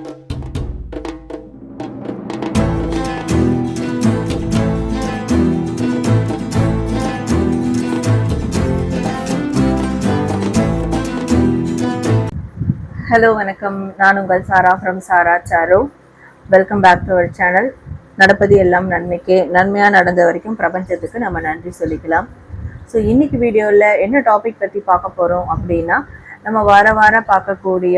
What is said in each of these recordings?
Hello வணக்கம். நான் உங்கள் சாரா from Sara sorrow. Welcome back to our channel நடப்பது எல்லாம் நன்மைக்கே. நன்மையாக நடந்த வரைக்கும் பிரபஞ்சத்துக்கு நம்ம நன்றி சொல்லிக்கலாம். ஸோ இன்னைக்கு வீடியோவில் என்ன டாபிக் பற்றி பார்க்க போகிறோம் அப்படின்னா நம்ம வார வாரம் பார்க்கக்கூடிய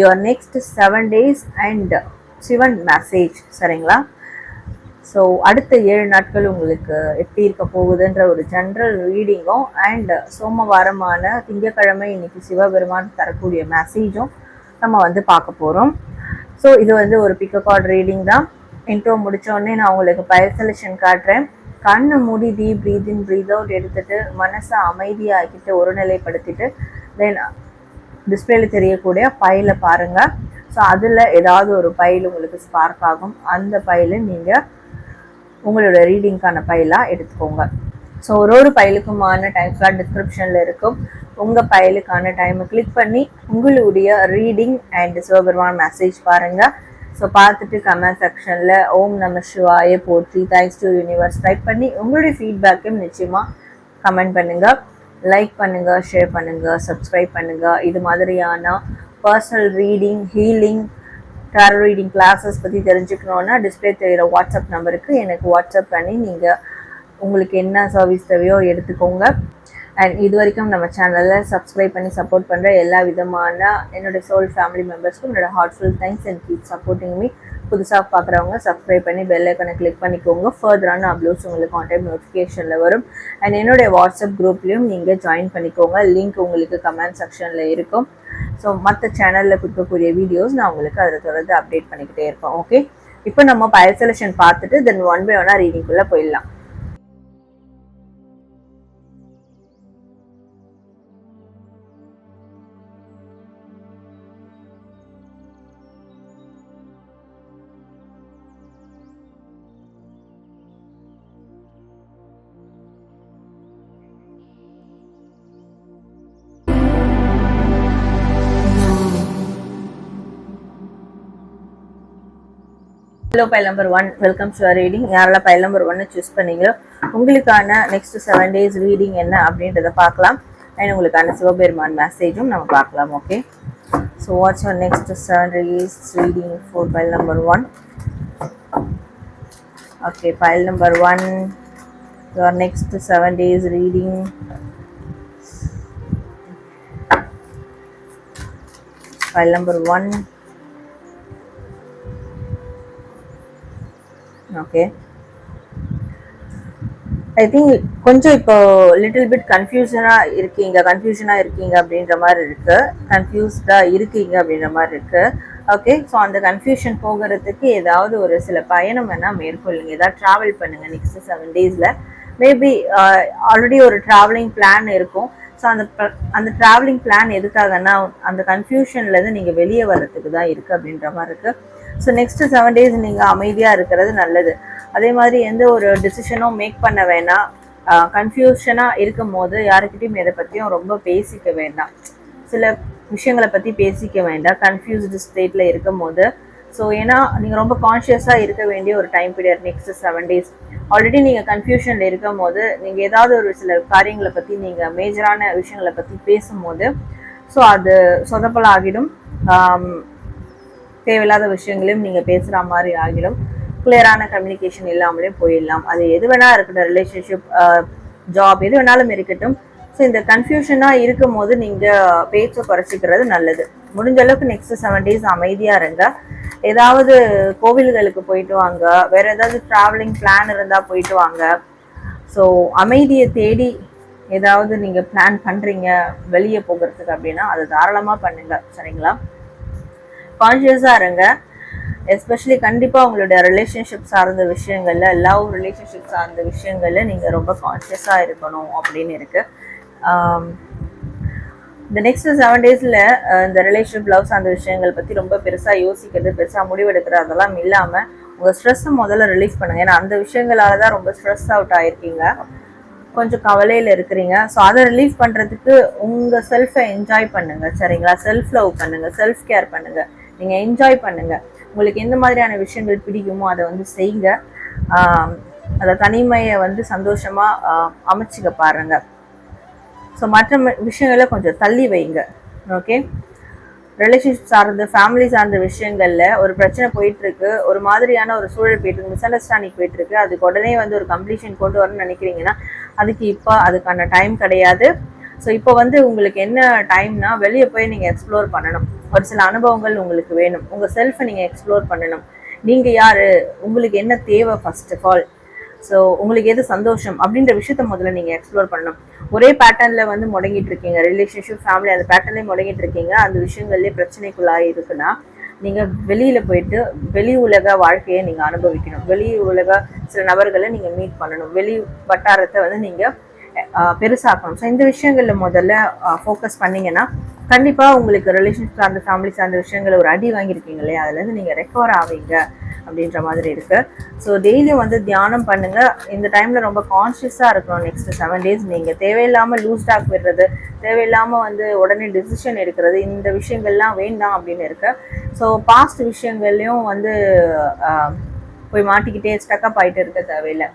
your next seven days and Sivan message சரிங்களா? ஸோ அடுத்த ஏழு நாட்கள் உங்களுக்கு எப்படி இருக்க போகுதுன்ற ஒரு ஜென்ரல் ரீடிங்கும் அண்ட் சோமவாரமான திங்கக்கிழமை இன்னைக்கு சிவபெருமான் தரக்கூடிய மெசேஜும் நம்ம வந்து பார்க்க போகிறோம் ஸோ இது வந்து ஒரு பிக்கப் கார்டு ரீடிங் தான். இன்ட்ரோ முடித்தோடனே நான் உங்களுக்கு பயர் செலெக்ஷன் காட்டுறேன். கண்ணை மூடி deep breath in breathe out எடுத்துட்டு மனசை அமைதியாக்கிட்டு ஒருநிலைப்படுத்திட்டு தென் டிஸ்பிளேல தெரியக்கூடிய பையில பாருங்கள் ஸோ அதில் ஏதாவது ஒரு பைல் உங்களுக்கு ஸ்பார்க் ஆகும். அந்த பையில நீங்கள் உங்களோட ரீடிங்க்கான பைலாக எடுத்துக்கோங்க. ஸோ ஒரு ஒரு பைலுக்குமான டைம் ஸ்லாட் டிஸ்கிரிப்ஷனில் இருக்கும். உங்கள் பைலுக்கான டைமை கிளிக் பண்ணி உங்களுடைய ரீடிங் அண்ட் சிவபெருமான் மெசேஜ் பாருங்கள் ஸோ பார்த்துட்டு கமெண்ட் செக்ஷனில் ஓம் நம சிவாய போற்றி தேங்க்ஸ் டு யூனிவர்ஸ் டைப் பண்ணி உங்களுடைய ஃபீட்பேக்கையும் நிச்சயமாக கமெண்ட் பண்ணுங்கள் லைக் பண்ணுங்கள் ஷேர் பண்ணுங்கள் சப்ஸ்கிரைப் பண்ணுங்கள் இது மாதிரியான personal reading healing tarot reading classes பற்றி தெரிஞ்சுக்கணுன்னா டிஸ்பிளே தெரிகிற வாட்ஸ்அப் நம்பருக்கு எனக்கு வாட்ஸ்அப் பண்ணி நீங்கள் உங்களுக்கு என்ன சர்வீஸ் தேவையோ எடுத்துக்கோங்க. அண்ட் இது வரைக்கும் நம்ம சேனலில் சப்ஸ்கிரைப் பண்ணி சப்போர்ட் பண்ணுற எல்லா விதமான என்னோட சோல் ஃபேமிலி மெம்பர்ஸ்க்கும் என்னோட heartful thanks and keep supporting me புதுசாக பார்க்குறவங்க சப்ஸ்கிரைப் பண்ணி பெல் ஐக்கனை கிளிக் பண்ணிக்கோங்க. ஃபர்தரான அப்லோட்ஸ் உங்களுக்கு கான்டாக்ட் நோட்டிஃபிகேஷனில் வரும். அண்ட் என்னுடைய வாட்ஸ்அப் குரூப்லேயும் நீங்கள் ஜாயின் பண்ணிக்கோங்க. லிங்க் உங்களுக்கு கமெண்ட் செக்ஷனில் இருக்கும். ஸோ மற்ற சேனலில் கொடுக்கக்கூடிய வீடியோஸ் நான் உங்களுக்கு அதில் தொடர்ந்து அப்டேட் பண்ணிக்கிட்டே இருப்பேன். ஓகே இப்போ நம்ம பயர் செலெக்ஷன் பார்த்துட்டு தென் ஒன் பை ஒன்னாக ரீடிங்குள்ளே போயிடலாம். Hello pile number one welcome to reading யாரெல்லாம் பைல் நம்பர் ஒன்னு சூஸ் பண்ணீங்களோ உங்களுக்கான நெக்ஸ்ட் செவன் டேஸ் ரீடிங் என்ன அப்படின்றத பார்க்கலாம். அண்ட் உங்களுக்கான சிவபெருமான் மெசேஜும் நம்ம பார்க்கலாம் okay so what's your next seven days reading for pile number one okay pile number one your next seven days reading file number one okay I think கொஞ்சம் இப்போ little bit கன்ஃபியூஷனாக இருக்கீங்க கன்ஃபியூஷனாக இருக்கீங்க அப்படின்ற மாதிரி இருக்கு. கன்ஃபியூஸ்டாக இருக்கீங்க அப்படின்ற மாதிரி இருக்கு. ஓகே ஸோ அந்த கன்ஃபியூஷன் போகிறதுக்கு ஏதாவது ஒரு சில பயணம் வேணால் மேற்கொள்ளுங்க. ஏதாவது ட்ராவல் பண்ணுங்க நெக்ஸ்ட் செவன் டேஸில் மேபி ஆல்ரெடி ஒரு ட்ராவலிங் பிளான் இருக்கும். ஸோ அந்த அந்த ட்ராவலிங் பிளான் எதுக்காகன்னா அந்த கன்ஃபியூஷன்லேருந்து நீங்கள் வெளியே வர்றதுக்கு தான் இருக்குது அப்படின்ற மாதிரி இருக்குது ஸோ நெக்ஸ்ட்டு செவன் டேஸ் நீங்கள் அமைதியாக இருக்கிறது நல்லது. அதே மாதிரி எந்த ஒரு டிசிஷனும் மேக் பண்ண வேணாம். கன்ஃபியூஷனாக இருக்கும் போது யாருக்கிட்டையும் எதை பற்றியும் ரொம்ப பேசிக்க வேண்டாம். சில விஷயங்களை பற்றி பேசிக்க வேண்டாம். கன்ஃபியூஸ்டு ஸ்டேட்டில் இருக்கும் போது ஸோ ஏன்னா நீங்கள் ரொம்ப கான்ஷியஸாக இருக்க வேண்டிய ஒரு time period next seven days already நீங்கள் கன்ஃபியூஷனில் இருக்கும் போது நீங்கள் ஏதாவது ஒரு சில காரியங்களை பற்றி நீங்கள் மேஜரான விஷயங்களை பற்றி பேசும்போது ஸோ அது சொதப்பலாகிடும். தேவையில்லாத விஷயங்களையும் நீங்கள் பேசுகிற மாதிரி ஆகிடும். கிளியரான கம்யூனிகேஷன் இல்லாமலே போயிடலாம். அது எது வேணா இருக்கட்டும் ரிலேஷன்ஷிப் ஜாப் எது வேணாலும் இருக்கட்டும். ஸோ இந்த கன்ஃபியூஷனாக இருக்கும் போது நீங்கள் பேச்சை குறைச்சிக்கிறது நல்லது. முடிஞ்ச அளவுக்கு நெக்ஸ்ட் செவன் டேஸ் அமைதியாக இருங்க. ஏதாவது கோவில்களுக்கு போயிட்டு வாங்க. வேற ஏதாவது ட்ராவலிங் பிளான் இருந்தால் போயிட்டு வாங்க. ஸோ அமைதியை தேடி ஏதாவது நீங்கள் பிளான் பண்ணுறீங்க வெளியே போகிறதுக்கு அப்படின்னா அதை தாராளமாக பண்ணுங்க. சரிங்களா? கான்ஷியஸாக இருங்க. எஸ்பெஷலி கண்டிப்பாக உங்களுடைய ரிலேஷன்ஷிப் சார்ந்த விஷயங்களில் லவ் ரிலேஷன்ஷிப் சார்ந்த விஷயங்களில் நீங்கள் ரொம்ப கான்ஷியஸாக இருக்கணும் அப்படின்னு இருக்குது um, uh, இந்த நெக்ஸ்ட் செவன் டேஸில் இந்த ரிலேஷன்ஷிப் லவ் சார்ந்த விஷயங்கள் பற்றி ரொம்ப பெருசாக யோசிக்கிறது பெருசாக முடிவெடுக்கிறது அதெல்லாம் இல்லாமல் உங்கள் ஸ்ட்ரெஸ்ஸை முதல்ல ரிலீஸ் பண்ணுங்கள் ஏன்னா அந்த விஷயங்களால தான் ரொம்ப ஸ்ட்ரெஸ் அவுட் ஆகிருக்கீங்க கொஞ்சம் கவலையில் இருக்கிறீங்க. ஸோ அதை ரிலீஃப் பண்ணுறதுக்கு உங்கள் செல்ஃபை என்ஜாய் பண்ணுங்கள் சரிங்களா? செல்ஃப் லவ் பண்ணுங்கள் செல்ஃப் கேர் பண்ணுங்கள் நீங்கள் என்ஜாய் பண்ணுங்கள் உங்களுக்கு எந்த மாதிரியான விஷயங்கள் பிடிக்குமோ அதை வந்து செய்யுங்க அந்த தனிமையை வந்து சந்தோஷமாக அமைச்சிக்க அமைச்சுக்க பாருங்க. ஸோ மற்ற ம- விஷயங்களை கொஞ்சம் தள்ளி வைங்க. ஓகே ரிலேஷன்ஷிப் சார்ந்த ஃபேமிலி சார்ந்த விஷயங்களில் ஒரு பிரச்சனை போயிட்டுருக்கு. ஒரு மாதிரியான ஒரு சூழல் போயிட்டு இருக்கு மிஸ் அண்டர்ஸ்டாண்டிங் போயிட்டுருக்கு. அதுக்கு உடனே வந்து ஒரு கம்ப்ளீஷன் கொண்டு வரணும்னு நினைக்கிறீங்கன்னா அதுக்கு இப்போ அதுக்கான டைம் கிடையாது. ஸோ இப்போ வந்து உங்களுக்கு என்ன டைம்னா வெளியே போய் நீங்கள் எக்ஸ்ப்ளோர் பண்ணணும். ஒரு சில அனுபவங்கள் உங்களுக்கு வேணும். உங்கள் செல்ஃபை நீங்கள் எக்ஸ்ப்ளோர் பண்ணணும். நீங்கள் யார்? உங்களுக்கு என்ன தேவை ஃபர்ஸ்ட் ஆஃப் ஆல் ஸோ உங்களுக்கு எது சந்தோஷம்? அப்படின்ற விஷயத்த முதல்ல நீங்கள் எக்ஸ்ப்ளோர் பண்ணணும். ஒரே பேட்டர்னில் வந்து முடங்கிட்டு இருக்கீங்க. ரிலேஷன்ஷிப் ஃபேமிலி அந்த பேட்டர்லேயே முடங்கிட்டு இருக்கீங்க. அந்த விஷயங்கள்லேயே பிரச்சனைக்குள்ளாக இருக்குன்னா நீங்கள் வெளியில் போயிட்டு வெளி உலக வாழ்க்கையை நீங்கள் அனுபவிக்கணும். வெளி உலக சில நபர்களை நீங்கள் மீட் பண்ணணும். வெளி வட்டாரத்தை வந்து நீங்கள் பெருசாக்கணும். ஸோ இந்த விஷயங்களில் முதல்ல ஃபோக்கஸ் பண்ணிங்கன்னா கண்டிப்பாக உங்களுக்கு ரிலேஷன்ஷிப் சார்ந்த ஃபேமிலி சார்ந்த விஷயங்களை ஒரு அடி வாங்கியிருக்கீங்க இல்லையா? அதுலேருந்து நீங்கள் ரெக்கவர் ஆவீங்க அப்படின்ற மாதிரி இருக்குது ஸோ டெய்லியும் வந்து தியானம் பண்ணுங்கள் இந்த டைமில் ரொம்ப கான்ஷியஸாக இருக்கணும். நெக்ஸ்ட் செவன் டேஸ் நீங்கள் தேவையில்லாமல் லூஸ் டாக் விடுறது தேவையில்லாமல் வந்து உடனே டிசிஷன் எடுக்கிறது இந்த விஷயங்கள்லாம் வேண்டாம் அப்படின்னு இருக்கு. ஸோ பாஸ்ட் விஷயங்கள்லையும் வந்து போய் மாட்டிக்கிட்டே ஸ்டக்கப் ஆகிட்டு இருக்க தேவையில்லை.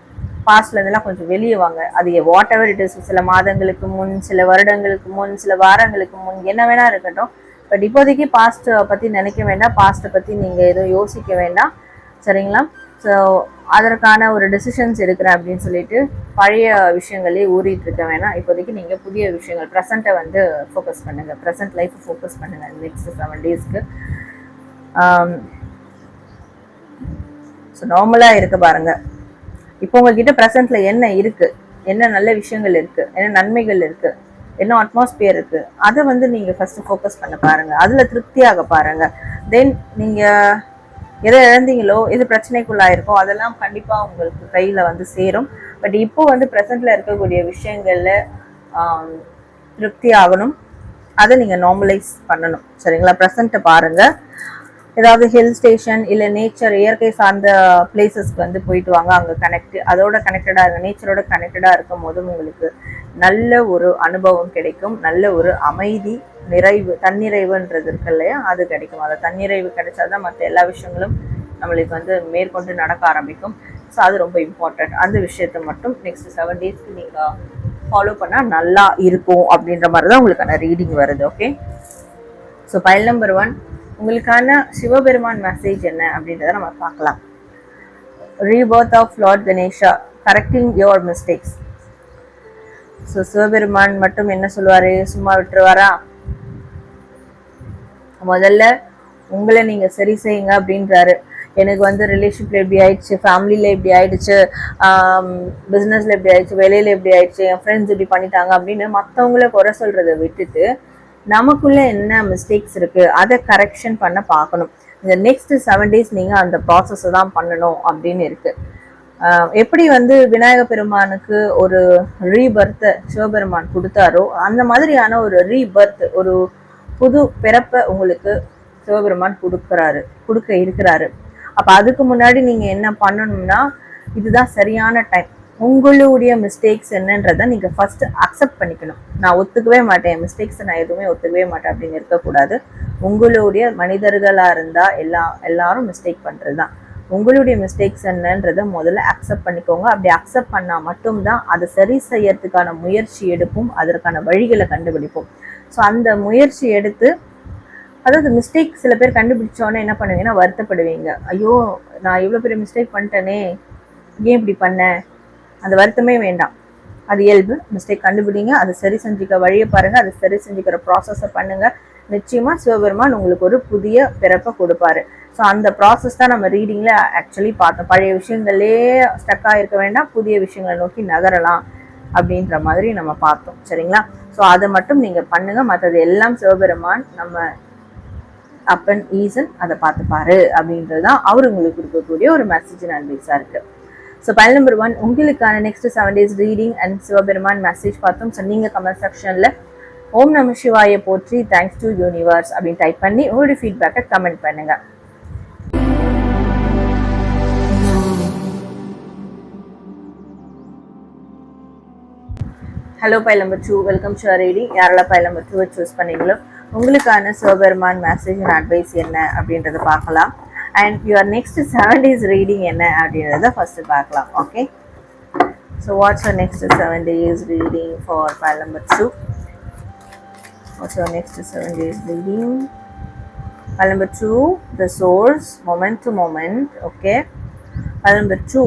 பாஸ்ட்ல இருந்தெல்லாம் கொஞ்சம் வெளியே வாங்க. அது வாட் எவர் இட் இஸ் சில மாதங்களுக்கு முன் சில வருடங்களுக்கு முன் சில வாரங்களுக்கு முன் என்ன வேணா இருக்கட்டும். பட் இப்போதைக்கு பாஸ்ட்டை பத்தி நினைக்க வேண்டாம். பாஸ்ட்டை பத்தி நீங்க எதுவும் யோசிக்க வேண்டாம். சரிங்களா? ஸோ அதற்கான ஒரு டெசிஷன்ஸ் எடுக்கிறேன் அப்படின்னு சொல்லிட்டு பழைய விஷயங்களே ஊறிட்டு இருக்க வேணாம். இப்போதைக்கு நீங்க புதிய விஷயங்கள் ப்ரெசண்ட்டை வந்து ஃபோக்கஸ் பண்ணுங்க. ப்ரெசன்ட் லைஃப் ஃபோக்கஸ் பண்ணுங்க. நெக்ஸ்ட் செவன் டேஸ்க்கு ஸோ um, நார்மலாக இருக்க பாருங்கள் இப்போ உங்ககிட்ட ப்ரெசென்ட்ல என்ன இருக்கு? என்ன நல்ல விஷயங்கள் இருக்கு? என்ன நன்மைகள் இருக்கு? என்ன அட்மாஸ்பியர் இருக்கு? அதை வந்து நீங்க ஃபர்ஸ்ட் ஃபோக்கஸ் பண்ண பாருங்க. அதுல திருப்தியாக பாருங்க. தென் நீங்க எதை இழந்தீங்களோ எது பிரச்சனைக்குள்ளாயிருக்கோ அதெல்லாம் கண்டிப்பா உங்களுக்கு கையில வந்து சேரும். பட் இப்போ வந்து ப்ரெசென்ட்ல இருக்கக்கூடிய விஷயங்கள்ல திருப்தி ஆகணும் அதை நீங்கள் நார்மலைஸ் பண்ணணும். சரிங்களா? ப்ரெசண்ட்டை பாருங்க. ஏதாவது ஹில் ஸ்டேஷன் இல்லை நேச்சர் இயற்கை சார்ந்த பிளேசஸ்க்கு வந்து போயிட்டு வாங்க. அங்கே கனெக்ட் அதோட கனெக்டடாக இருங்க. நேச்சரோட கனெக்டடாக இருக்கும் போதும் உங்களுக்கு நல்ல ஒரு அனுபவம் கிடைக்கும். நல்ல ஒரு அமைதி நிறைவு தன்னிறைவுன்றது இருக்கு இல்லையா? அது கிடைக்கும். அதை தன்னிறைவு கிடைச்சாதான் மற்ற எல்லா விஷயங்களும் நம்மளுக்கு வந்து மேற்கொண்டு நடக்க ஆரம்பிக்கும். ஸோ அது ரொம்ப இம்பார்ட்டன்ட் அந்த விஷயத்தை மட்டும் நெக்ஸ்ட் செவன் டேஸ்க்கு நீங்கள் ஃபாலோ பண்ணால் நல்லா இருக்கும் அப்படின்ற மாதிரி தான் உங்களுக்கான ரீடிங் வருது okay so file number one உங்களுக்கான சிவபெருமான் மெசேஜ் என்ன அப்படின்றத நம்ம பார்க்கலாம். Rebirth of lord Ganesha correcting your mistakes so Sivaperuman மட்டும் என்ன சொல்லுவார்? சும்மா விட்டுருவாரா? முதல்ல உங்களை நீங்கள் சரி செய்யுங்க அப்படின்றாரு. எனக்கு வந்து ரிலேஷன்ஷிப்ல எப்படி ஆயிடுச்சு ஃபேமிலியில் எப்படி ஆயிடுச்சு பிஸ்னஸில் எப்படி ஆயிடுச்சு வேலையில் எப்படி ஆயிடுச்சு என் ஃப்ரெண்ட்ஸ் இப்படி பண்ணிட்டாங்க அப்படின்னு மற்றவங்கள குறை சொல்கிறத விட்டுட்டு நமக்குள்ளே என்ன மிஸ்டேக்ஸ் இருக்குது அதை கரெக்ஷன் பண்ண பார்க்கணும். இந்த நெக்ஸ்ட் செவன் டேஸ் நீங்கள் அந்த ப்ராசஸை தான் பண்ணணும் அப்படின்னு இருக்குது எப்படி வந்து விநாயக பெருமானுக்கு ஒரு ரீபர்த்தை சிவபெருமான் கொடுத்தாரோ அந்த மாதிரியான ஒரு ரீபர்த் ஒரு புது பிறப்பை உங்களுக்கு சிவபெருமான் கொடுக்குறாரு கொடுக்க இருக்கிறாரு. அப்போ அதுக்கு முன்னாடி நீங்கள் என்ன பண்ணணும்னா இதுதான் சரியான டைம் உங்களுடைய மிஸ்டேக்ஸ் என்னன்றதை நீங்கள் ஃபஸ்ட்டு அக்செப்ட் பண்ணிக்கணும். நான் ஒத்துக்கவே மாட்டேன். மிஸ்டேக்ஸை நான் எதுவுமே ஒத்துக்கவே மாட்டேன் அப்படின்னு இருக்கக்கூடாது. உங்களுடைய மனிதர்களாக இருந்தால் எல்லா எல்லாரும் மிஸ்டேக் பண்ணுறது தான் உங்களுடைய மிஸ்டேக்ஸ் என்னன்றதை முதல்ல அக்செப்ட் பண்ணிக்கோங்க. அப்படி அக்செப்ட் பண்ணால் மட்டும்தான் அதை சரி செய்யறதுக்கான முயற்சி எடுப்போம் அதற்கான வழிகளை கண்டுபிடிப்போம். ஸோ அந்த முயற்சி எடுத்து அதாவது மிஸ்டேக் சில பேர் கண்டுபிடிச்சோன்னே என்ன பண்ணுவீங்கன்னா வருத்தப்படுவீங்க. ஐயோ நான் இவ்வளோ பெரிய மிஸ்டேக் பண்ணிட்டேனே. ஏன் இப்படி பண்ணேன் அந்த வருத்தமே வேண்டாம். அது இயல்பு. மிஸ்டேக் கண்டுபிடிங்க. அதை சரி செஞ்சுக்க வழியை பாருங்கள் அதை சரி செஞ்சுக்கிற ப்ராசஸை பண்ணுங்கள் நிச்சயமாக சிவபெருமான் உங்களுக்கு ஒரு புதிய பிறப்பை கொடுப்பாரு. ஸோ அந்த ப்ராசஸ் தான் நம்ம ரீடிங்கில் ஆக்சுவலி பார்த்தோம். பழைய விஷயங்களே ஸ்டக் இருக்க வேண்டாம். புதிய விஷயங்களை நோக்கி நகரலாம் அப்படின்ற மாதிரி நம்ம பார்த்தோம். சரிங்களா? ஸோ அதை மட்டும் நீங்கள் பண்ணுங்கள் மற்றது எல்லாம் சிவபெருமான் நம்ம அப்பன் ஈசன் அதை பார்த்துப்பாரு அப்படின்றது தான் அவர் உங்களுக்கு கொடுக்கக்கூடிய ஒரு மெசேஜ் அட்வைஸாக இருக்குது ஸோ பயல் நம்பர் ஒன் உங்களுக்கான next seven days reading and Sivaperuman message பார்த்தோம். ஸோ நீங்கள் கமெண்ட் செக்ஷனில் ஓம் நம சிவாய போற்றி தேங்க்ஸ் டு யூனிவர்ஸ் அப்படின்னு டைப் பண்ணி உங்களுடைய ஃபீட்பேக்கை கமெண்ட் பண்ணுங்க. Hello file number two welcome show reading யாரெல்லாம் பைல் நம்பர் டூவை சூஸ் பண்ணீங்களோ உங்களுக்கான சிவபெருமான் மெசேஜ் அண்ட் அட்வைஸ் என்ன அப்படின்றத பார்க்கலாம். And your next seven days reading என்ன அப்படின்றத ஃபஸ்ட்டு பார்க்கலாம் okay so what's your next seven days reading for file number two what's your next seven days reading File number two, the source, moment to moment. Okay. File number two,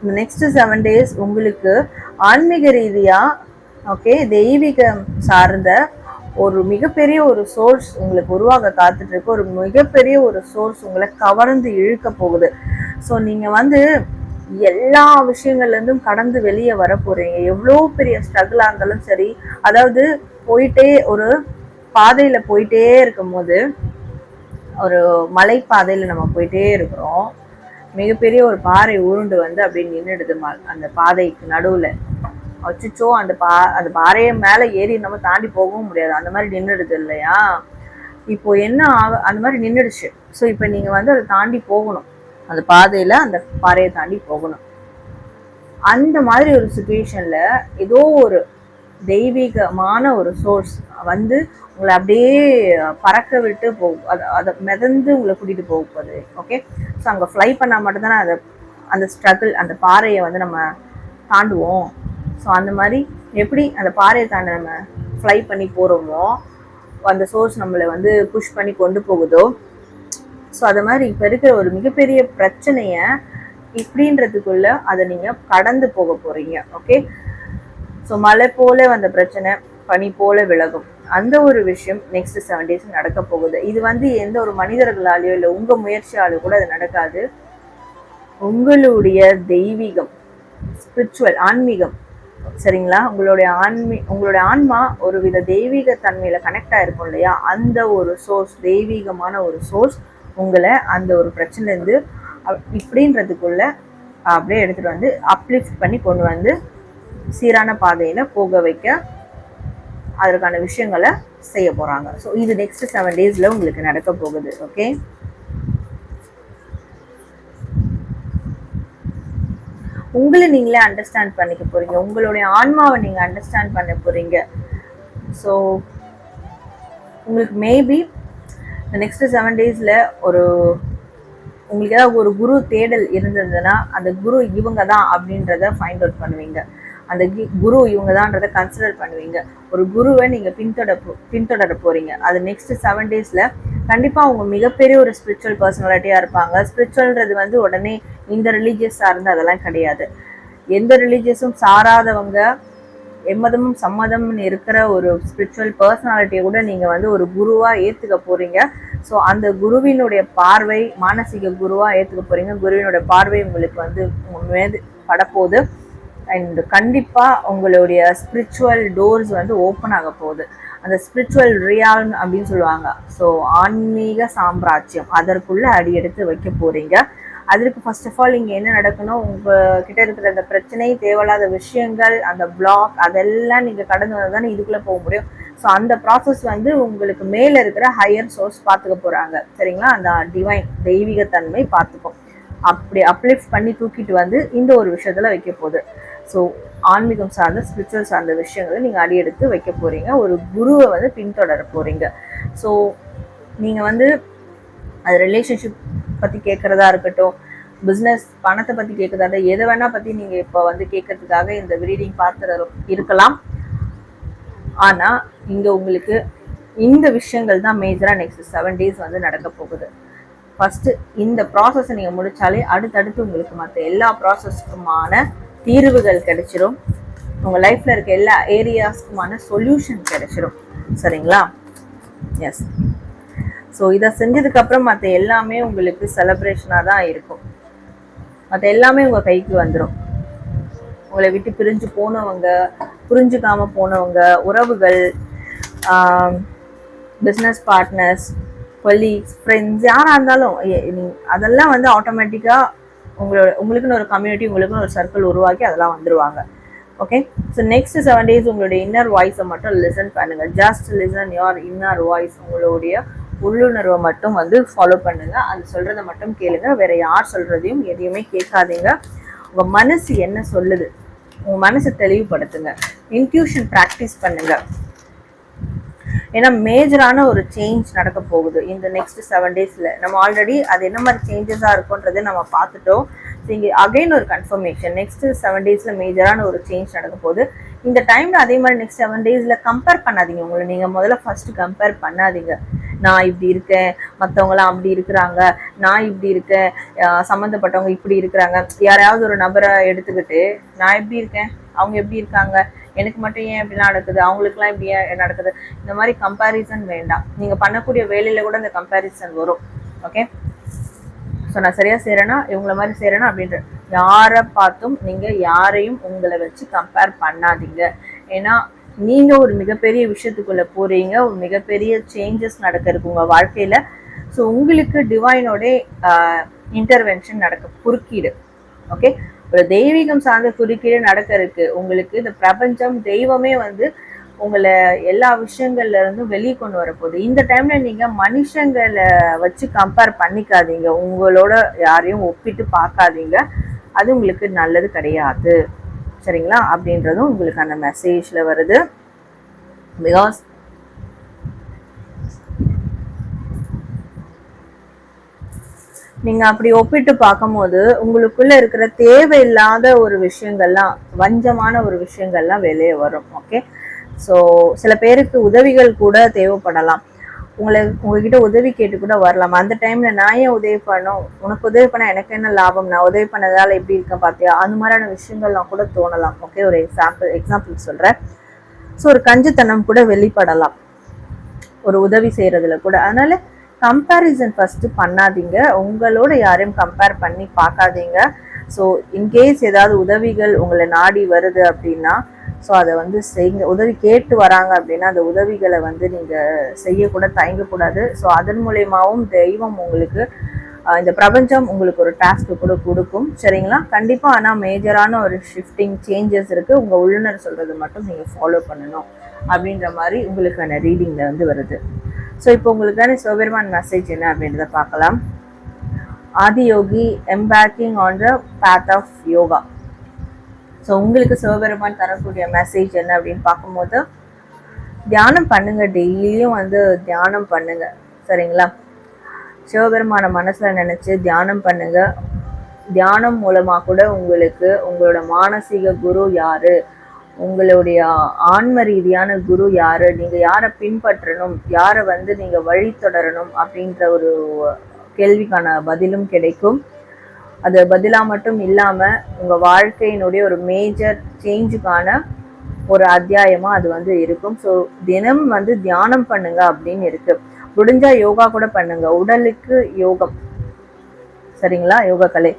இந்த next seven days உங்களுக்கு ஆன்மீக ரீதியாக okay தெய்வீகம் சார்ந்த ஒரு மிகப்பெரிய ஒரு source உங்களுக்கு உருவாக காத்துட்டு இருக்கு ஒரு மிகப்பெரிய ஒரு சோர்ஸ் உங்களை கவர்ந்து இழுக்க போகுது. ஸோ நீங்க வந்து எல்லா விஷயங்கள்ல இருந்தும் கடந்து வெளியே வர போறீங்க. எவ்வளோ பெரிய ஸ்ட்ரகிளாக இருந்தாலும் சரி அதாவது போயிட்டே ஒரு பாதையில போயிட்டே இருக்கும் போது ஒரு மலைப்பாதையில் நம்ம போயிட்டே இருக்கிறோம். மிகப்பெரிய ஒரு பாறை உருண்டு வந்து அப்படியே நின்றுடுது அந்த பாதைக்கு நடுவில். அச்சுச்சோ அந்த பா அந்த பாறையை மேலே ஏறி நம்ம தாண்டி போகவும் முடியாது. அந்த மாதிரி நின்றுடுது இல்லையா? இப்போ என்ன ஆக அந்த மாதிரி நின்றுடுச்சு ஸோ இப்போ நீங்கள் வந்து அதை தாண்டி போகணும். அந்த பாதையில் அந்த பாறையை தாண்டி போகணும். அந்த மாதிரி ஒரு சுச்சுவேஷனில் ஏதோ ஒரு தெய்வீகமான ஒரு சோர்ஸ் வந்து உங்களை அப்படியே பறக்க விட்டு போகும் அதை அதை மிதந்து உங்களை கூட்டிகிட்டு போக போகுது. ஓகே ஸோ அங்கே ஃப்ளை பண்ணால் மட்டும்தானே அதை அந்த ஸ்ட்ரகிள் அந்த பாறையை வந்து நம்ம தாண்டுவோம். ஸோ அந்த மாதிரி எப்படி அந்த பாறையை தாண்ட நம்ம ஃப்ளை பண்ணி போகிறோமோ அந்த சோர்ஸ் நம்மளை வந்து புஷ் பண்ணி கொண்டு போகுதோ ஸோ அது மாதிரி இப்போ இருக்கிற ஒரு மிகப்பெரிய பிரச்சனையை இப்படின்றதுக்குள்ள அதை நீங்கள் கடந்து போக போகிறீங்க ஓகே ஸோ மழை போல வந்த பிரச்சனை பனி போல விலகும். அந்த ஒரு விஷயம் நெக்ஸ்ட் செவன் டேஸ் நடக்க போகுது. இது வந்து எந்த ஒரு மனிதர்களாலேயோ இல்லை உங்கள் முயற்சியாலோ கூட அது நடக்காது. உங்களுடைய தெய்வீகம் ஸ்பிரிச்சுவல் ஆன்மீகம் சரிங்களா? உங்களுடைய ஆன்மீ உங்களுடைய ஆன்மா ஒரு வித தெய்வீக தன்மையில கனெக்ட் ஆயிருக்கும் இல்லையா? அந்த ஒரு சோர்ஸ் தெய்வீகமான ஒரு சோர்ஸ் உங்களை அந்த ஒரு பிரச்சனைலேருந்து இப்படின்றதுக்குள்ள அப்படியே எடுத்துட்டு வந்து அப்லிஃப்ட் பண்ணி கொண்டு வந்து சீரான பாதையில போக வைக்க அதற்கான விஷயங்களை செய்ய போறாங்க. ஸோ இது நெக்ஸ்ட் செவன் டேஸ்ல உங்களுக்கு நடக்க போகுது. ஓகே உங்களை நீங்களே அண்டர்ஸ்டாண்ட் பண்ணிக்க போறீங்க. உங்களுடைய ஆன்மாவை நீங்க அண்டர்ஸ்டாண்ட் பண்ண போறீங்க. ஸோ உங்களுக்கு மேபி இந்த நெக்ஸ்ட் செவன் டேஸில் ஒரு உங்களுக்கு ஏதாவது ஒரு குரு தேடல் இருந்ததுன்னா அந்த குரு இவங்க தான் அப்படின்றத ஃபைண்ட் அவுட் பண்ணுவீங்க. அந்த கி- குரு இவங்க தான்றதை கன்சிடர் பண்ணுவீங்க. ஒரு குருவை நீங்கள் பின்தொட பின்தொடர போகிறீங்க அது நெக்ஸ்ட் செவன் டேஸில் கண்டிப்பாக அவங்க மிகப்பெரிய ஒரு ஸ்பிரிச்சுவல் பர்சனாலிட்டியாக இருப்பாங்க. ஸ்பிரிச்சுவல்ன்றது வந்து உடனே இந்த ரிலீஜியஸ் சார்ந்து அதெல்லாம் கிடையாது. எந்த ரிலீஜியஸும் சாராதவங்க எம்மதமும் சம்மதம்னு இருக்கிற ஒரு ஸ்பிரிச்சுவல் பர்சனாலிட்டியை கூட நீங்கள் வந்து ஒரு குருவாக ஏற்றுக்க போகிறீங்க ஸோ அந்த குருவினுடைய பார்வை மானசீக குருவாக ஏற்றுக்க போகிறீங்க குருவினுடைய பார்வை உங்களுக்கு வந்து மேது படப்போகுது. அண்ட் கண்டிப்பாக உங்களுடைய ஸ்பிரிச்சுவல் டோர்ஸ் வந்து ஓப்பன் ஆக போகுது. அந்த ஸ்பிரிச்சுவல் ரியால் அப்படின்னு சொல்லுவாங்க. ஸோ ஆன்மீக சாம்ராஜ்யம். அதற்குள்ளே அடி எடுத்து வைக்க போகிறீங்க அதற்கு ஃபர்ஸ்ட் ஆஃப் ஆல் இங்கே என்ன நடக்கணும்? உங்ககிட்ட இருக்கிற அந்த பிரச்சனை தேவையில்லாத விஷயங்கள் அந்த பிளாக் அதெல்லாம் நீங்கள் கடந்து வந்தால் தானே இதுக்குள்ளே போக முடியும். ஸோ அந்த ப்ராசஸ் வந்து உங்களுக்கு மேலே இருக்கிற ஹையர் சோர்ஸ் பார்த்துக்க போகிறாங்க சரிங்களா? அந்த டிவைன் தெய்வீகத்தன்மை பார்த்துக்கும். அப்படி அப்லிஃப்ட் பண்ணி தூக்கிட்டு வந்து இந்த ஒரு விஷயத்தில் வைக்க போகுது. ஸோ ஆன்மீகம் சார்ந்த ஸ்பிரிச்சுவல் சார்ந்த விஷயங்களை நீங்கள் அடியெடுத்து வைக்க போகிறீங்க ஒரு குருவை வந்து பின்தொடர போகிறீங்க ஸோ நீங்கள் வந்து அது ரிலேஷன்ஷிப் பற்றி கேட்குறதா இருக்கட்டும் பிஸ்னஸ் பணத்தை பற்றி கேட்குறதா எதை வேணால் பற்றி நீங்கள் இப்போ வந்து கேட்கறதுக்காக இந்த ரீடிங் பார்த்து இருக்கலாம். ஆனால் இங்கே உங்களுக்கு இந்த விஷயங்கள் தான் மேஜராக நெக்ஸ்ட் செவன் டேஸ் வந்து நடக்க போகுது. ஃபஸ்ட்டு இந்த ப்ராசஸை நீங்கள் முடித்தாலே அடுத்தடுத்து உங்களுக்கு மற்ற எல்லா ப்ராசஸ்க்குமான தீர்வுகள் கிடைச்சிரும். உங்கள் லைஃப்பில் இருக்க எல்லா ஏரியாஸ்க்குமான சொல்யூஷன் கிடைச்சிரும். சரிங்களா? எஸ் ஸோ இதை செஞ்சதுக்கப்புறம் மற்ற எல்லாமே உங்களுக்கு செலப்ரேஷனாக தான் இருக்கும். மற்ற எல்லாமே உங்கள் கைக்கு வந்துடும் உங்களை விட்டு பிரிஞ்சு போனவங்க புரிஞ்சுக்காம போனவங்க உறவுகள் பிஸ்னஸ் பார்ட்னர்ஸ் கொலீக்ஸ் ஃப்ரெண்ட்ஸ் யாராக இருந்தாலும் அதெல்லாம் வந்து ஆட்டோமேட்டிக்காக உங்களோட உங்களுக்குன்னு ஒரு கம்யூனிட்டி உங்களுக்குன்னு ஒரு சர்க்கிள் உருவாக்கி அதெல்லாம் வந்துருவாங்க. Okay so next seven days உங்களுடைய இன்னர் வாய்ஸை மட்டும் லிசன் பண்ணுங்கள் just listen your inner voice உங்களுடைய உள்ளுணர்வை மட்டும் வந்து ஃபாலோ பண்ணுங்கள் அது சொல்கிறத மட்டும் கேளுங்க. வேற யார் சொல்கிறதையும் எதையுமே கேட்காதீங்க. உங்கள் மனசு என்ன சொல்லுது? உங்கள் மனசை தெளிவுபடுத்துங்க. இன்ட்யூஷன் ப்ராக்டிஸ் பண்ணுங்கள் ஏன்னா மேஜரான ஒரு சேஞ்ச் நடக்க போகுது இந்த நெக்ஸ்ட் செவன் டேஸில் நம்ம ஆல்ரெடி அது என்ன மாதிரி சேஞ்சஸாக இருக்குன்றதை நம்ம பார்த்துட்டோம். இங்கே அகைன் ஒரு கன்ஃபர்மேஷன் நெக்ஸ்ட் செவன் டேஸில் மேஜரான ஒரு சேஞ்ச் நடக்க போகுது. இந்த டைமில் அதே மாதிரி நெக்ஸ்ட் செவன் டேஸில் கம்பேர் பண்ணாதீங்க உங்களை. நீங்கள் முதல்ல ஃபஸ்ட்டு கம்பேர் பண்ணாதீங்க. நான் இப்படி இருக்கேன் மற்றவங்களாம் அப்படி இருக்கிறாங்க நான் இப்படி இருக்கேன் சம்மந்தப்பட்டவங்க இப்படி இருக்கிறாங்க. யாரையாவது ஒரு நபரை எடுத்துக்கிட்டு நான் எப்படி இருக்கேன்? அவங்க எப்படி இருக்காங்க? எனக்கு மட்டும் ஏன் இப்படிலாம் நடக்குது? அவங்களுக்குலாம் இப்படி ஏன் நடக்குது? இந்த மாதிரி கம்பேரிசன் வேண்டாம். நீங்கள் பண்ணக்கூடிய வேலையில் கூட இந்த கம்பேரிசன் வரும். ஓகே ஸோ நான் சரியாக செய்கிறேன்னா இவங்கள மாதிரி செய்கிறேன்னா அப்படின்ற யாரை பார்த்தும் நீங்கள் யாரையும் உங்களை வச்சு கம்பேர் பண்ணாதீங்க. ஏன்னா நீங்கள் ஒரு மிகப்பெரிய விஷயத்துக்குள்ளே போகிறீங்க ஒரு மிகப்பெரிய சேஞ்சஸ் நடக்க இருக்கு உங்கள் வாழ்க்கையில். ஸோ உங்களுக்கு டிவைனோட இன்டர்வென்ஷன் நடக்க குறுக்கீடு. ஓகே ஒரு தெய்வீகம் சார்ந்த குறுக்கீடு நடக்க இருக்கு உங்களுக்கு இந்த பிரபஞ்சம் தெய்வமே வந்து உங்களை எல்லா விஷயங்கள்ல இருந்தும் வெளியே கொண்டு வரப்போகுது இந்த டைம்ல நீங்க மனுஷங்களை வச்சு கம்பேர் பண்ணிக்காதீங்க. உங்களோட யாரையும் ஒப்பிட்டு பார்க்காதீங்க. அது உங்களுக்கு நல்லது கிடையாது. சரிங்களா? அப்படின்றதும் உங்களுக்கு அந்த மெசேஜ்ல வருது. பிகாஸ் நீங்க அப்படி ஒப்பிட்டு பார்க்கும்போது உங்களுக்குள்ள இருக்கிற தேவையில்லாத ஒரு விஷயங்கள்லாம் வஞ்சமான ஒரு விஷயங்கள்லாம் வெளியே வரும் ஓகே ஸோ சில பேருக்கு உதவிகள் கூட தேவைப்படலாம். உங்களை உங்ககிட்ட உதவி கேட்டு கூட வரலாம். அந்த டைம்ல நான் ஏன் உதவி பண்ணும் உனக்கு உதவி பண்ண எனக்கு என்ன லாபம்? நான் உதவி பண்ணதால எப்படி இருக்கேன் பார்த்தியா அந்த மாதிரியான விஷயங்கள்லாம் கூட தோணலாம் ஓகே ஒரு எக்ஸாம்பிள் எக்ஸாம்பிள் சொல்றேன். ஸோ ஒரு கஞ்சித்தனம் கூட வெளிப்படலாம். ஒரு உதவி செய்யறதுல கூட. அதனால கம்பேரிசன் ஃபஸ்ட்டு பண்ணாதீங்க. உங்களோட யாரையும் கம்பேர் பண்ணி பார்க்காதீங்க. ஸோ இன்கேஸ் ஏதாவது உதவிகள் உங்களை நாடி வருது அப்படின்னா ஸோ அதை வந்து செய்யுங்க. உதவி கேட்டு வராங்க அப்படின்னா அந்த உதவிகளை வந்து நீங்கள் செய்யக்கூட தயங்கக்கூடாது. ஸோ அதன் மூலயமாவும் தெய்வம் உங்களுக்கு இந்த பிரபஞ்சம் உங்களுக்கு ஒரு டாஸ்க்கு கூட கொடுக்கும். சரிங்களா? கண்டிப்பாக ஆனால் மேஜரான ஒரு ஷிஃப்டிங் சேஞ்சஸ் இருக்குது உங்கள் உள்ளுணர் சொல்கிறது மட்டும் நீங்கள் ஃபாலோ பண்ணணும். அப்படின்ற மாதிரி உங்களுக்கான ரீடிங்கில் வந்து வருது. ஸோ இப்போ உங்களுக்கான சிவபெருமான் மெசேஜ் என்ன அப்படின்றத பார்க்கலாம். Adiyogi embarking on the path of yoga so உங்களுக்கு சிவபெருமான் தரக்கூடிய மெசேஜ் என்ன அப்படின்னு பார்க்கும்போது தியானம் பண்ணுங்க. டெய்லியும் வந்து தியானம் பண்ணுங்க. சரிங்களா? சிவபெருமான மனசில் நினச்சி தியானம் பண்ணுங்க. தியானம் மூலமாக கூட உங்களுக்கு உங்களோட மானசீக குரு யாரு? உங்களுடைய ஆன்ம ரீதியான குரு யாரு? நீங்க யாரை பின்பற்றணும்? யாரை வந்து நீங்க வழி தொடரணும்? அப்படின்ற ஒரு கேள்விக்கான பதிலும் கிடைக்கும். அது பதிலாக மட்டும் இல்லாமல் உங்கள் வாழ்க்கையினுடைய ஒரு மேஜர் சேஞ்சுக்கான ஒரு அத்தியாயமாக அது வந்து இருக்கும். ஸோ தினம் வந்து தியானம் பண்ணுங்க அப்படின்னு இருக்கு. முடிஞ்சால் யோகா கூட பண்ணுங்க. உடலுக்கு யோகம். சரிங்களா? யோகா கலை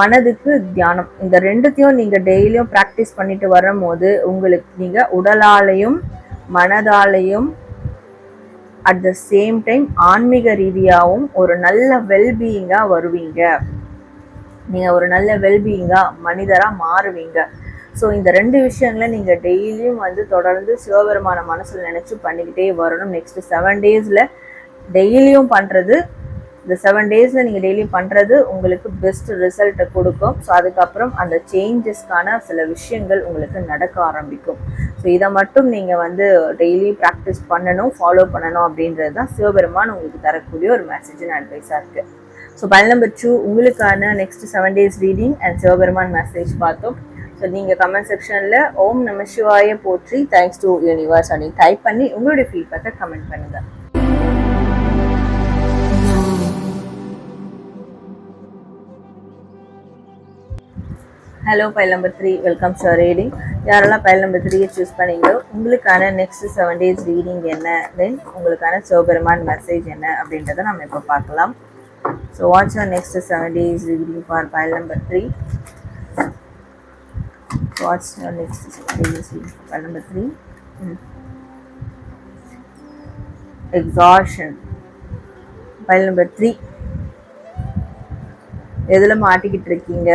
மனதுக்கு தியானம். இந்த ரெண்டுத்தையும் நீங்கள் டெய்லியும் ப்ராக்டிஸ் பண்ணிட்டு வரும்போது உங்களுக்கு நீங்கள் உடலாலையும் மனதாலையும் அட் த சேம் டைம் ஆன்மீக ரீதியாகவும் ஒரு நல்ல வெல்பீயிங்காக வருவீங்க. நீங்கள் ஒரு நல்ல வெல்பீயிங்காக மனிதராக மாறுவீங்க. ஸோ இந்த ரெண்டு விஷயங்களை நீங்கள் டெய்லியும் வந்து தொடர்ந்து சிவபெருமான மனசில் நினச்சி பண்ணிக்கிட்டே வரணும். நெக்ஸ்ட் செவன் டேஸில் டெய்லியும் பண்ணுறது இந்த செவன் டேஸில் நீங்கள் டெய்லி பண்ணுறது உங்களுக்கு பெஸ்ட் ரிசல்ட்டை கொடுக்கும். ஸோ அதுக்கப்புறம் அந்த சேஞ்சஸ்க்கான சில விஷயங்கள் உங்களுக்கு நடக்க ஆரம்பிக்கும். ஸோ இதை மட்டும் நீங்கள் வந்து டெய்லி ப்ராக்டிஸ் பண்ணணும் ஃபாலோ பண்ணணும் அப்படின்றது தான் சிவபெருமான் உங்களுக்கு தரக்கூடிய ஒரு மெசேஜ் அட்வைஸாக இருக்குது ஸோ பயல் நம்பர் டூ உங்களுக்கான next seven days reading and Sivaperuman message பார்த்தோம். ஸோ நீங்கள் கமெண்ட் செக்ஷனில் ஓம் நம சிவாய போற்றி தேங்க்ஸ் டு யூனிவர்ஸ் அப்படின்னு டைப் பண்ணி உங்களுடைய ஃபீட்பேக்கை கமெண்ட் பண்ணுங்கள் hello file number three welcome show reading யாரெல்லாம் ஃபைல் நம்பர் த்ரீயை சூஸ் பண்ணீங்களோ உங்களுக்கான நெக்ஸ்ட் செவன் டேஸ் ரீடிங் என்ன? தென் உங்களுக்கான சிவபெருமான் மெசேஜ் என்ன? அப்படின்றத நம்ம இப்போ பார்க்கலாம். So what are next seven days reading for file number three what are next seven days reading for number three three? Hmm. Exhaustion. எதில் மாட்டிக்கிட்டு இருக்கீங்க?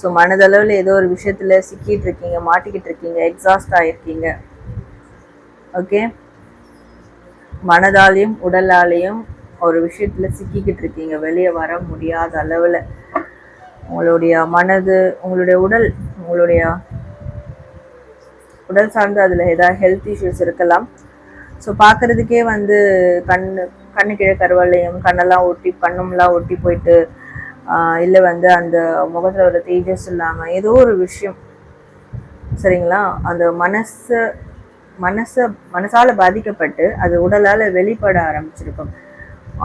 ஸோ மனதளவில் ஏதோ ஒரு விஷயத்தில் சிக்கிட்டு இருக்கீங்க மாட்டிக்கிட்டு இருக்கீங்க எக்ஸாஸ்ட் ஆகிருக்கீங்க ஓகே மனதாலையும் உடலாலையும் ஒரு விஷயத்தில் சிக்கிக்கிட்டு இருக்கீங்க. வெளியே வர முடியாத அளவில். உங்களுடைய மனது உங்களுடைய உடல் உங்களுடைய உடல் சார்ந்து அதில் ஏதாவது ஹெல்த் இஷ்யூஸ் இருக்கலாம். ஸோ பார்க்குறதுக்கே வந்து கண் கண்ணு கீழே கண்ணெல்லாம் ஒட்டி கண்ணும்லாம் ஒட்டி போயிட்டு இல்லை வந்து அந்த முகத்தில் ஒரு தேஜஸ் இல்லாமல் ஏதோ ஒரு விஷயம். சரிங்களா? அந்த மனசை மனசை மனசால் பாதிக்கப்பட்டு அது உடலால் வெளிப்பட ஆரம்பிச்சிருக்கும்.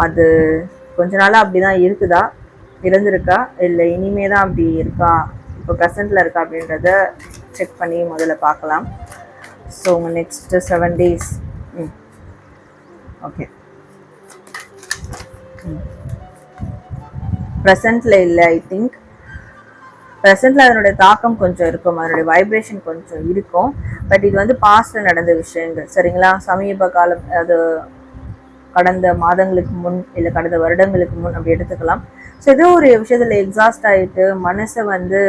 அது கொஞ்ச நாளாக அப்படி தான் இருக்குதா? இருந்திருக்கா? இல்லை இனிமே தான் அப்படி இருக்கா? இப்போ ப்ரெசண்டில் இருக்கா அப்படின்றத செக் பண்ணி முதல்ல பார்க்கலாம். ஸோ உங்கள் நெக்ஸ்ட்டு செவன் டேஸ் ம். ஓகே ம். ப்ரெசண்ட்டில் இல்லை ஐ திங்க் ப்ரெசண்ட்டில் அதனுடைய தாக்கம் கொஞ்சம் இருக்கும் அதனுடைய வைப்ரேஷன் கொஞ்சம் இருக்கும். பட் இது வந்து பாஸ்டில் நடந்த விஷயங்கள் சரிங்களா? சமீப காலம் அது கடந்த மாதங்களுக்கு முன் இல்லை கடந்த வருடங்களுக்கு முன் அப்படி எடுத்துக்கலாம். ஸோ ஏதோ ஒரு விஷயத்தில் எக்ஸாஸ்ட் ஆகிட்டு மனசை வந்து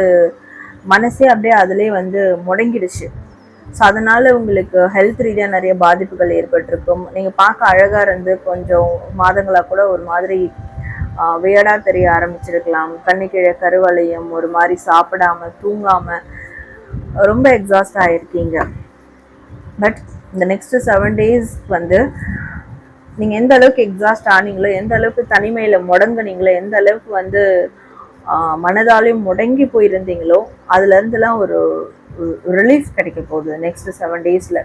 மனசே அப்படியே அதிலே வந்து முடங்கிடுச்சு. ஸோ அதனால உங்களுக்கு ஹெல்த் ரீதியாக நிறைய பாதிப்புகள் ஏற்பட்டிருக்கும். நீங்கள் பார்க்க அழகாக இருந்து கொஞ்சம் மாதங்களாக கூட ஒரு மாதிரி வியடாக தெரிய ஆரம்பிச்சிருக்கலாம். கண்ணுக்கீழே கீழே கருவளையம் ஒரு மாதிரி சாப்பிடாம தூங்காம ரொம்ப எக்ஸாஸ்ட் ஆகிருக்கீங்க பட் இந்த நெக்ஸ்ட் செவன் டேஸ் வந்து நீங்கள் எந்த அளவுக்கு எக்ஸாஸ்ட் ஆனீங்களோ எந்த அளவுக்கு தனிமையில் முடங்குனீங்களோ எந்த அளவுக்கு வந்து மனதாலையும் முடங்கி போயிருந்தீங்களோ அதுலேருந்துலாம் ஒரு ரிலீஃப் கிடைக்க போகுது நெக்ஸ்ட் செவன் டேஸில்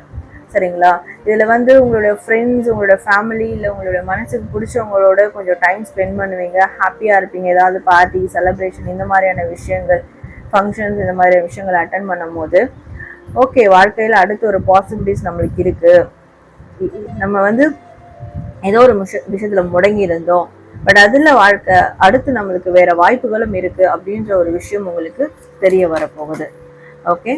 சரிங்களா? இதில் வந்து உங்களுடைய ஃப்ரெண்ட்ஸ் உங்களோட ஃபேமிலி இல்லை உங்களோட மனசுக்கு பிடிச்சவங்களோட கொஞ்சம் டைம் ஸ்பெண்ட் பண்ணுவீங்க. ஹாப்பியாக இருப்பீங்க. ஏதாவது பார்ட்டி செலப்ரேஷன் இந்த மாதிரியான விஷயங்கள் ஃபங்க்ஷன்ஸ் இந்த மாதிரியான விஷயங்கள் அட்டன் பண்ணும் போது ஓகே வாழ்க்கையில் அடுத்து ஒரு பாசிபிலிட்டிஸ் நம்மளுக்கு இருக்குது நம்ம வந்து ஏதோ ஒரு விஷ விஷயத்தில் முடங்கி இருந்தோம். பட் அதில் வாழ்க்கை அடுத்து நம்மளுக்கு வேறு வாய்ப்புகளும் இருக்கு அப்படின்ற ஒரு விஷயம் உங்களுக்கு தெரிய வரப்போகுது. ஓகே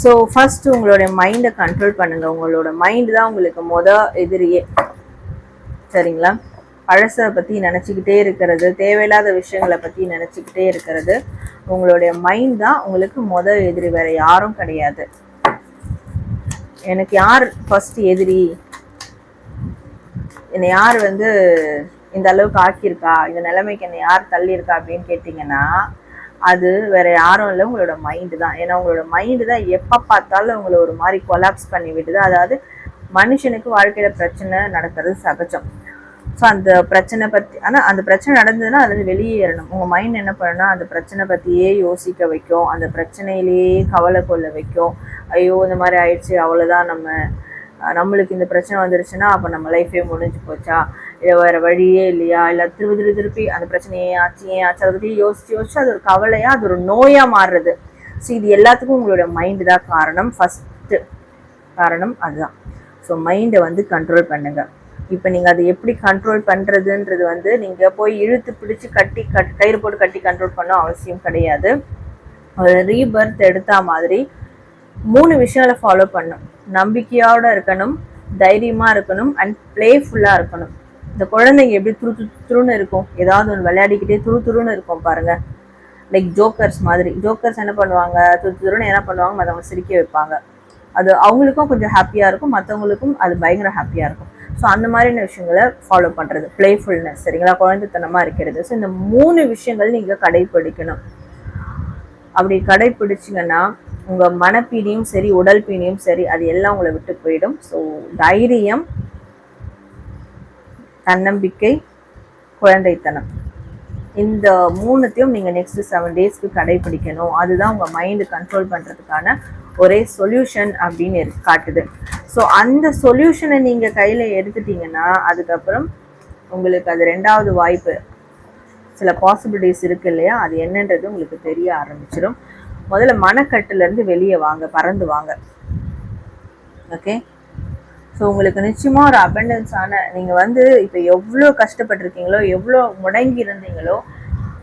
ஸோ ஃபஸ்ட் உங்களுடைய மைண்டை கண்ட்ரோல் பண்ணுங்க. உங்களோட மைண்டு தான் உங்களுக்கு மொத எதிரியே. சரிங்களா? பழசை பற்றி நினச்சிக்கிட்டே இருக்கிறது தேவையில்லாத விஷயங்களை பற்றி நினச்சிக்கிட்டே இருக்கிறது. உங்களுடைய மைண்ட் தான் உங்களுக்கு மொதல் எதிரி வேறு யாரும் கிடையாது. எனக்கு யார் ஃபஸ்ட்டு எதிரி? என்னை யார் வந்து இந்த அளவுக்கு ஆக்கியிருக்கா? இந்த நிலைமைக்கு என்னை யார் தள்ளியிருக்கா அப்படின்னு கேட்டிங்கன்னா அது வேற யாரும் இல்லை. உங்களோட மைண்டு தான். ஏன்னா உங்களோட மைண்டு தான் எப்போ பார்த்தாலும் உங்களை ஒரு மாதிரி கொலாப்ஸ் பண்ணி விடுது அதாவது மனுஷனுக்கு வாழ்க்கையில் பிரச்சனை நடக்கிறது சகஜம். ஸோ அந்த பிரச்சனை பற்றி ஆனால் அந்த பிரச்சனை நடந்ததுன்னா அதுலேருந்து வெளியேறணும் உங்கள் மைண்ட் என்ன பண்ணுன்னா அந்த பிரச்சனை பற்றியே யோசிக்க வைக்கும். அந்த பிரச்சனையிலேயே கவலை கொள்ள வைக்கும். ஐயோ இந்த மாதிரி ஆயிடுச்சு. அவ்வளோதான் நம்ம நம்மளுக்கு இந்த பிரச்சனை வந்துருச்சுன்னா அப்போ நம்ம லைஃபே முடிஞ்சு போச்சா? இல்லை வேறு வழியே இல்லையா? இல்லை திருப்பி திருப்பி திருப்பி அந்த பிரச்சனையே ஆச்சு ஏன் ஆச்சு? அதை பற்றி யோசிச்சு யோசிச்சு அது ஒரு கவலையாக அது ஒரு நோயாக மாறுறது. ஸோ இது எல்லாத்துக்கும் உங்களோட மைண்டு தான் காரணம். ஃபஸ்ட்டு காரணம் அதுதான். ஸோ மைண்டை வந்து கண்ட்ரோல் பண்ணுங்கள் இப்போ நீங்கள் அதை எப்படி கண்ட்ரோல் பண்ணுறதுன்றது வந்து நீங்கள் போய் இழுத்து பிடிச்சி கட்டி கட் கயிறு போட்டு கட்டி கண்ட்ரோல் பண்ண அவசியம் கிடையாது. ஒரு ரீபர்த் எடுத்த மாதிரி மூணு விஷயங்களை ஃபாலோ பண்ணும் நம்பிக்கையோடு இருக்கணும் தைரியமாக இருக்கணும் அண்ட் ப்ளேஃபுல்லாக இருக்கணும். இந்த குழந்தைங்க எப்படி துரு துரு துருன்னு இருக்கும்? ஏதாவது ஒன்று விளையாடிக்கிட்டே துரு துருன்னு இருக்கும் பாருங்க. லைக் ஜோக்கர்ஸ் மாதிரி. ஜோக்கர்ஸ் என்ன பண்ணுவாங்க? துரு துருன்னு என்ன பண்ணுவாங்க? மற்றவங்க சிரிக்க வைப்பாங்க. அது அவங்களுக்கும் கொஞ்சம் ஹாப்பியாக இருக்கும். மற்றவங்களுக்கும் அது பயங்கர ஹாப்பியாக இருக்கும். ஸோ அந்த மாதிரியான விஷயங்களை ஃபாலோ பண்ணுறது பிளேஃபுல்னஸ் சரிங்களா? குழந்தைத்தனமாக இருக்கிறது. ஸோ இந்த மூணு விஷயங்கள் நீங்கள் கடைப்பிடிக்கணும். அப்படி கடைப்பிடிச்சிங்கன்னா உங்கள் மனப்பீடியும் சரி உடல் பீனியும் சரி அது எல்லாம் உங்களை விட்டு போயிடும். ஸோ தைரியம் தன்னம்பிக்கை குழந்தைத்தனம். இந்த மூணுத்தையும் நீங்கள் நெக்ஸ்ட் செவன் டேஸ்க்கு கடைபிடிக்கணும். அதுதான் உங்கள் மைண்டு கண்ட்ரோல் பண்ணுறதுக்கான ஒரே சொல்யூஷன் அப்படின்னு காட்டுது. ஸோ அந்த சொல்யூஷனை நீங்கள் கையில் எடுத்துட்டீங்கன்னா அதுக்கப்புறம் உங்களுக்கு அது ரெண்டாவது வாய்ப்பு சில பாசிபிலிட்டிஸ் இருக்கு இல்லையா? அது என்னன்றது உங்களுக்கு தெரிய ஆரம்பிச்சிடும் முதல்ல மனக்கட்டுலேருந்து வெளியே வாங்க பறந்து வாங்க. ஓகே ஸோ உங்களுக்கு நிச்சயமாக ஒரு அபண்டன்ஸான நீங்கள் வந்து இப்போ எவ்வளோ கஷ்டப்பட்டிருக்கீங்களோ எவ்வளோ முடங்கி இருந்தீங்களோ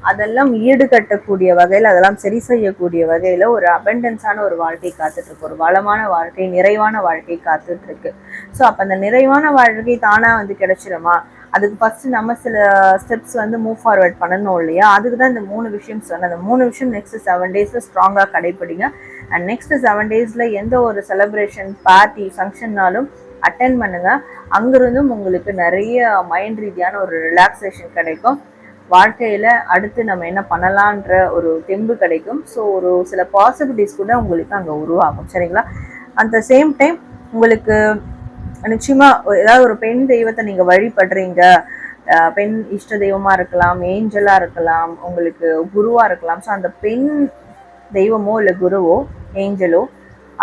அதெல்லாம் ஈடுகட்டக்கூடிய வகையில் அதெல்லாம் சரி செய்யக்கூடிய வகையில் ஒரு அபண்டன்ஸான ஒரு வாழ்க்கை காத்துட்ருக்கு. ஒரு வளமான வாழ்க்கை நிறைவான வாழ்க்கை காத்துட்ருக்கு. ஸோ அப்போ அந்த நிறைவான வாழ்க்கை தானாக வந்து கிடைச்சிருமா? அதுக்கு ஃபஸ்ட்டு நம்ம சில ஸ்டெப்ஸ் வந்து மூவ் ஃபார்வர்ட் பண்ணணும் இல்லையா? அதுக்கு தான் இந்த மூணு விஷயம் சொன்னேன். அந்த மூணு விஷயம் நெக்ஸ்ட் செவன் டேஸில் ஸ்ட்ராங்காக கடைப்பிடிங்க. அண்ட் நெக்ஸ்ட் செவன் டேஸில் எந்த ஒரு செலப்ரேஷன் பார்ட்டி ஃபங்க்ஷன்னாலும் அட்டன் பண்ணுங்கள் அங்கிருந்தும் உங்களுக்கு நிறைய மைண்ட் ரீதியான ஒரு ரிலாக்ஸேஷன் கிடைக்கும். வாழ்க்கையில் அடுத்து நம்ம என்ன பண்ணலான்ற ஒரு தெம்பு கிடைக்கும். ஸோ ஒரு சில பாசிபிலிட்டிஸ் கூட உங்களுக்கு அங்கே உருவாகும். சரிங்களா? அட் த சேம் டைம் உங்களுக்கு நிச்சயமாக ஏதாவது ஒரு பெண் தெய்வத்தை நீங்கள் வழிபடுறீங்க. பெண் இஷ்ட தெய்வமாக இருக்கலாம் ஏஞ்சலாக இருக்கலாம் உங்களுக்கு குருவாக இருக்கலாம். ஸோ அந்த பெண் தெய்வமோ இல்லை குருவோ ஏஞ்சலோ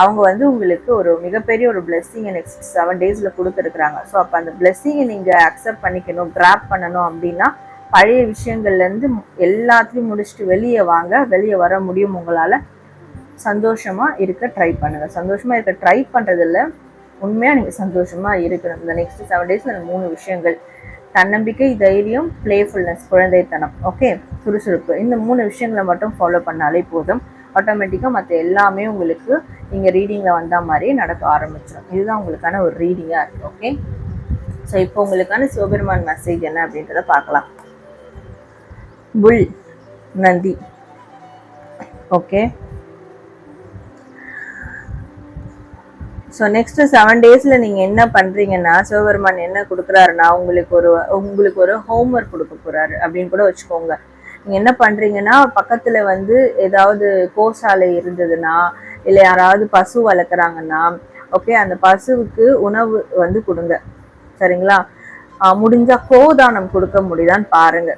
அவங்க வந்து உங்களுக்கு ஒரு மிகப்பெரிய ஒரு பிளெஸ்ஸிங்கை நெக்ஸ்ட் செவன் டேஸில் கொடுத்துருக்குறாங்க. ஸோ அப்போ அந்த பிளெஸ்ஸிங்கை நீங்கள் அக்செப்ட் பண்ணிக்கணும் கிராப் பண்ணணும் அப்படின்னா பழைய விஷயங்கள்லேருந்து எல்லாத்தையும் முடிச்சுட்டு வெளியே வாங்க. வெளியே வர முடியும் உங்களால். சந்தோஷமாக இருக்க ட்ரை பண்ணுங்கள் சந்தோஷமாக இருக்க ட்ரை பண்ணுறதில்ல உண்மையாக நீங்கள் சந்தோஷமாக இருக்கணும். இந்த நெக்ஸ்ட் செவன் டேஸில் அந்த மூணு விஷயங்கள். தன்னம்பிக்கை தைரியம் பிளேஃபுல்னஸ் குழந்தைத்தனம். ஓகே சுறுசுறுப்பு. இந்த மூணு விஷயங்களை மட்டும் ஃபாலோ பண்ணாலே போதும். ஆட்டோமேட்டிக்காக மற்ற எல்லாமே உங்களுக்கு நீங்கள் ரீடிங்கில் வந்த மாதிரியே நடக்க ஆரம்பிச்சிடும் இதுதான் உங்களுக்கான ஒரு ரீடிங்காக இருக்குது ஓகே ஸோ இப்போ உங்களுக்கான சிவபெருமான் மெசேஜ் என்ன அப்படின்றத பார்க்கலாம். Bull Nandi okay so next seven டேஸில் நீங்கள் என்ன பண்ணுறீங்கன்னா சிவபெருமான் என்ன கொடுக்குறாருன்னா உங்களுக்கு ஒரு உங்களுக்கு ஒரு ஹோம்ஒர்க் கொடுக்க போகிறாரு அப்படின்னு கூட வச்சுக்கோங்க. என்ன பண்ணுறீங்கன்னா பக்கத்தில் வந்து ஏதாவது கோசாலை இருந்ததுன்னா இல்லை யாராவது பசு வளர்க்குறாங்கன்னா ஓகே அந்த பசுவுக்கு உணவு வந்து கொடுங்க. சரிங்களா? முடிஞ்சால் கோதானம் கொடுக்க முடியுதான்னு பாருங்க.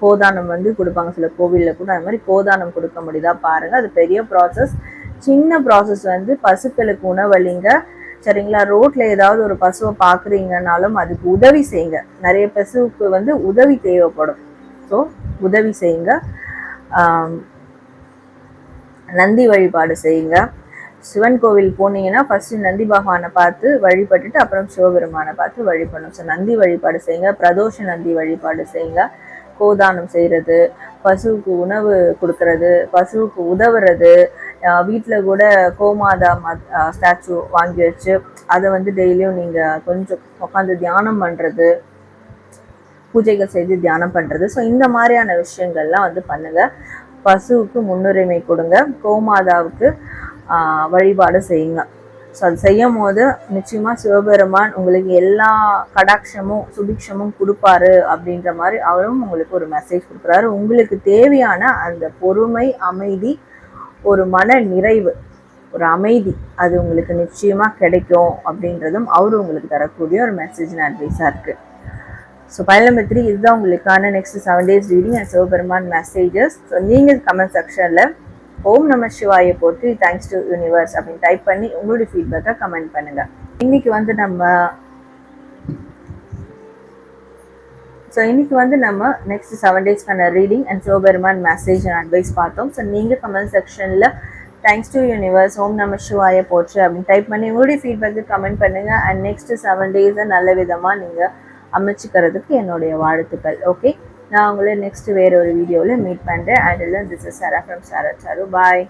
கோதானம் வந்து கொடுப்பாங்க. சில கோவிலில் கூட அது மாதிரி கோதானம் கொடுக்க முடியுதா பாருங்க. அது பெரிய ப்ராசஸ் சின்ன ப்ராசஸ் வந்து பசுக்களுக்கு உணவளிங்க. சரிங்களா? ரோட்டில் ஏதாவது ஒரு பசுவை பார்க்குறீங்கனாலும் அதுக்கு உதவி செய்யுங்க. நிறைய பசுவுக்கு வந்து உதவி தேவைப்படும். ஸோ உதவி செய்யுங்க. நந்தி வழிபாடு செய்யுங்க. சிவன் கோவில் போனீங்கன்னா ஃபஸ்ட்டு நந்தி பகவானை பார்த்து வழிபட்டுட்டு அப்புறம் சிவபெருமானை பார்த்து வழிபடணும். ஸோ நந்தி வழிபாடு செய்யுங்க. பிரதோஷ நந்தி வழிபாடு செய்யுங்க. கோதானம் செய்கிறது பசுவுக்கு உணவு கொடுக்கறது பசுவுக்கு உதவுறது வீட்டில் கூட கோமாதா ஸ்டாச்சு வாங்கி வச்சு அதை வந்து டெய்லியும் நீங்கள் கொஞ்சம் உட்காந்து தியானம் பண்ணுறது பூஜைகள் செய்து தியானம் பண்ணுறது ஸோ இந்த மாதிரியான விஷயங்கள்லாம் வந்து பண்ணுங்கள் பசுவுக்கு முன்னுரிமை கொடுங்க. கோமாதாவுக்கு வழிபாடு செய்யுங்க. ஸோ அது செய்யும் போது நிச்சயமாக சிவபெருமான் உங்களுக்கு எல்லா கடாட்சமும் சுபிக்ஷமும் கொடுப்பாரு அப்படின்ற மாதிரி அவரும் உங்களுக்கு ஒரு மெசேஜ் கொடுக்குறாரு. உங்களுக்கு தேவையான அந்த பொறுமை அமைதி ஒரு மன நிறைவு ஒரு அமைதி அது உங்களுக்கு நிச்சயமாக கிடைக்கும் அப்படின்றதும் அவர் உங்களுக்கு தரக்கூடிய ஒரு மெசேஜ் அட்வைஸாக இருக்குது ஸோ பயல் நம்பர் த்ரீ இதுதான் உங்களுக்கான next seven days reading and Sivaperuman messages so நீங்கள் கமெண்ட் செக்ஷனில் ஓம் நம சிவாயை போட்டு தேங்க்ஸ் டு யூனிவர்ஸ் அப்படின்னு டைப் பண்ணி உங்களுடைய ஃபீட்பேக்கை கமெண்ட் பண்ணுங்கள் இன்னைக்கு வந்து நம்ம ஸோ இன்னைக்கு வந்து நம்ம next seven டேஸ்க்கான reading and Sivaperuman message and advice பார்த்தோம். ஸோ நீங்கள் கமெண்ட் செக்ஷனில் தேங்க்ஸ் டு யூனிவர்ஸ் ஓம் நம சிவாய போற்று அப்படின்னு டைப் பண்ணி உங்களுடைய ஃபீட்பேக்கு கமெண்ட் பண்ணுங்கள் அண்ட் நெக்ஸ்ட் செவன் டேஸை நல்ல விதமாக நீங்கள் அமைச்சிக்கிறதுக்கு என்னுடைய வாழ்த்துக்கள். ஓகே நான் உங்களை நெக்ஸ்ட் வேற ஒரு வீடியோவில் மீட் பண்ணுறேன் and this is Sara from Sara Saru bye